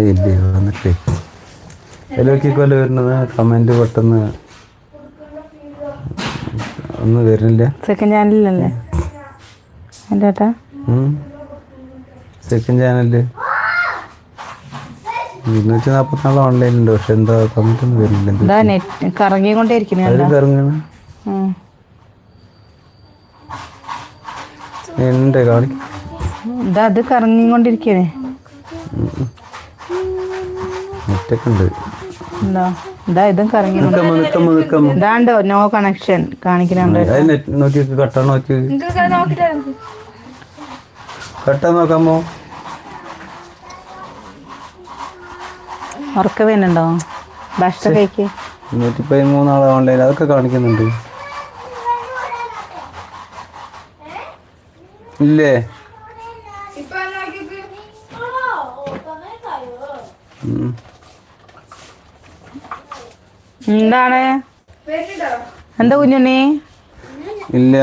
ഇല്ലേ വന്നിട്ടേ ഇതിലേക്കൊല്ല വരുന്നത് കമന്റ് പെട്ടെന്ന് ഒന്ന് വരുന്നില്ല സെക്കൻഡ് ചാനലിലല്ലേ എന്റെ ഏട്ടാ സെക്കൻഡ് ചാനലിൽ ഇരുന്നൂറ്റി നാൽപ്പത്തിനാല് ഓൺലൈൻ ഉണ്ട് പക്ഷെ എന്താ കമന്റ് ഒന്നും വരുന്നില്ല എന്ത് നെറ്റ് കറങ്ങിക്കൊണ്ടേ ഇരിക്കണേ അതിൽ ഇറങ്ങണം ഉണ്ട് കാണിക്കും അത് കറങ്ങിക്കൊണ്ടിരിക്കണേ നെറ്റൊക്കെ ഇതാ ഇതും കറങ്ങി ഇതാണ്ടോ നോ കണക്ഷൻ കാണിക്കുന്നുണ്ട്. നോക്കി കട്ടാണ് നോക്കി കട്ടാൻ നോക്കാമോ? ഉറക്ക വേനുണ്ടോ ഭക്ഷണം കഴിക്ക്. നൂറ്റി പതിമൂന്നാളെ ഓൺലൈൻ അതൊക്കെ കാണിക്കുന്നുണ്ട്. ഇല്ലേ? ഉം. എന്താണ്? എന്താ കുഞ്ഞുണ്ണി ഇല്ല.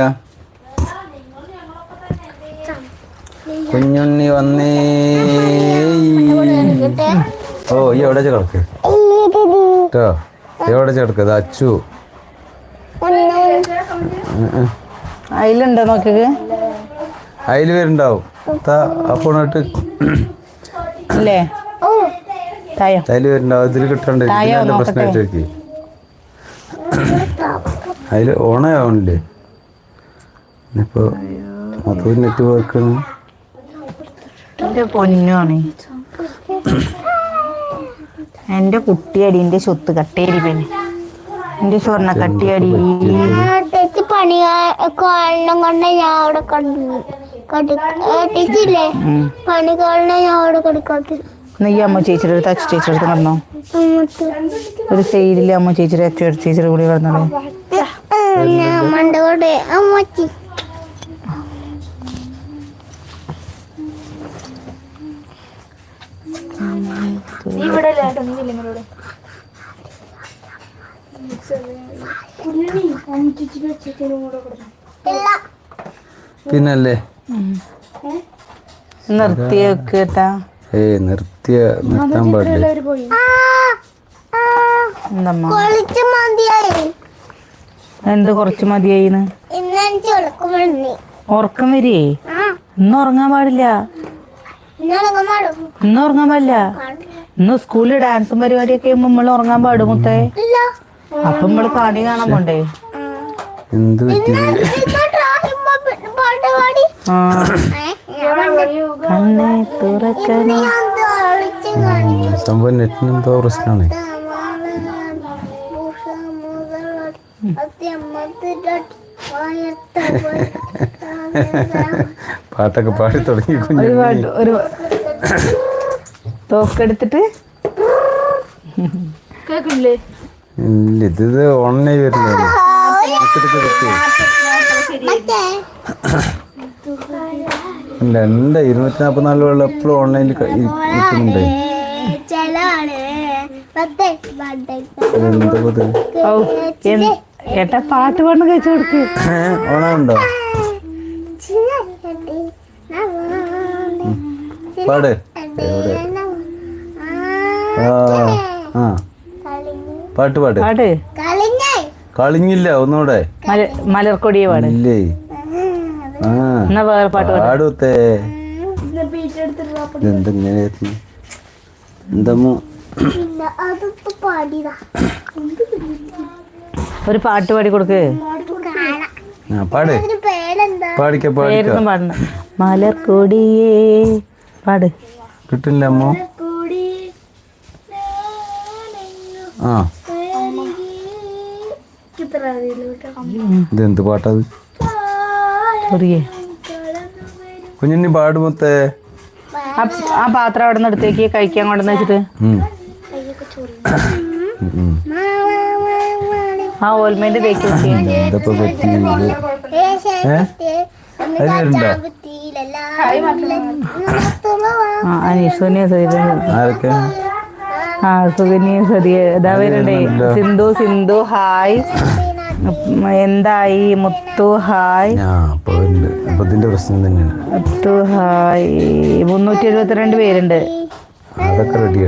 കുഞ്ഞുണ്ണി വന്നേ. ഓ ഈ എവിടെ കിടക്ക്? കേട്ടോ? എവിടെ കിടക്ക്? ഇത് അച്ചു. അതിലുണ്ടോ നോക്കിക്ക് അതിൽ വരുന്നുണ്ടാവും. അപ്പോൾ ഇട്ട്. ഇല്ലേ? അതിൽ വരുന്നുണ്ടാവും. ഇതിൽ കിട്ടണ്ടേ? പ്രശ്നമായിട്ട് ഇതിന്റെ നോക്കട്ടെ. ഓണേ അതിൽ ഇപ്പൊ ഇനിയിപ്പോ മൊത്തത്തിൽ നെറ്റ് വർക്കാണ് എന്റെ പൊന്നാണ് എന്റെ കുട്ടിയടി എന്റെ സ്വത്ത് കട്ടേരി പിന്നെ എന്റെ സ്വർണ കട്ടിയടി. ചേച്ചി പണി കാരണം കൊണ്ട് ഞാൻ അവിടെ കണ്ടു ചേച്ചില്ലേ ഉം. പണി ഞാൻ അവിടെ കിടക്കാത്ത നീ അമ്മ ചേച്ചിയുടെ അടുത്ത് അച്ഛൻ ചേച്ചിയുടെ അടുത്ത് നടന്നോ ഒരു സൈഡിൽ അമ്മ ചേച്ചിയുടെ അച്ചു ചേച്ചിയുടെ കൂടി കിടന്നോളൂ. ഞാൻ അമ്മന്റെ കൂടെ അമ്മച്ചി ഇല്ല പിന്നല്ലേ നിർത്തിയൊക്കെ വെക്കേട്ടാ ഏയ് നിർത്തിയ നിർത്താൻ പാടില്ല. എന്ത് മതിയായി. കുറച്ച് മതിയായിന്ന്? വിളക്കുമണി ഉറക്കം വരേ? ആ. ഇന്ന് ഉറങ്ങാൻ പാടില്ല. ഇന്ന് ഉറങ്ങാൻ പാടില്ല. ഇന്ന് സ്കൂളിൽ ഡാൻസും പരിപാടിയൊക്കെ ആകുമ്പോ നമ്മൾ ഉറങ്ങാൻ പാടും മുത്തേ. ഇല്ല. അപ്പൊ നമ്മൾ പാടി കാണാൻ പോണ്ടേ? എന്ത് പറ്റി? ആ. കണ്ണേ തുറക്കണേ. സംഭവം നെറ്റിന് എന്തോ പ്രശ്നമാണ്. പാട്ടൊക്കെ പാടി തുടങ്ങി കുഞ്ഞു ഒരു തോക്കെടുത്തിട്ട്. ഇല്ല ഇത് ഇത് ഓൺലൈൻ വരുന്നത് ഇല്ല എന്താ ഇരുന്നൂറ്റി നാൽപ്പത്തിനാല് വെള്ളം എപ്പോഴും ഓൺലൈനിൽ കിട്ടുന്നുണ്ട്? എന്ത്- പാട്ട് പാടുന്ന കഴിച്ചു കൊടുക്ക്. ഓണമുണ്ടോ? പാട്. എവിടെ? ആ ആ. പാട്ട് പാട്. പാട്. കളിഞ്ഞേ. കളിഞ്ഞില്ല ഒന്നുകൂടെ. മല മലർക്കൊടിയെ പാട്. ഇല്ലേ? ആ. എന്നാ വേറെ പാട്ട് പാടുത്തേ. എന്തമ്മോ ഒരു പാട്ട് പാടി കൊടുക്ക്. പാട്. ഇതിന് പേരെന്താ? പാടിക്ക പാടിക്ക. പേരൊന്നും മലർക്കൊടിയേ പാട്. കിട്ടില്ല അമ്മോ. ആ. ഇതെന്ത് ഇതെന്ത് പാട്ടത് കൊടിയേ കുഞ്ഞിനി പാടുമത്തേ ആ പാത്രം അവിടെ നിന്ന് എടുത്തേക്ക് കഴിക്കാൻ കൊണ്ടുവന്ന് വെച്ചിട്ട്. ആ ഓൽമേന്റ് തേക്ക് ആ അനീഷുവിനെ ആരൊക്കെ? ആ സുകന്യ സതിയ. ഇതാ വരണ്ടേ? സിന്ധു സിന്ധു ഹായ്. എന്തായി? മുത്തു ഹായ്. അപ്പൊ ഇതിന്റെ പ്രശ്നം തന്നെയാണ്. മുത്തു ഹായ്. മുന്നൂറ്റി എഴുപത്തിരണ്ട് പേരുണ്ട്. അതൊക്കെ റെഡി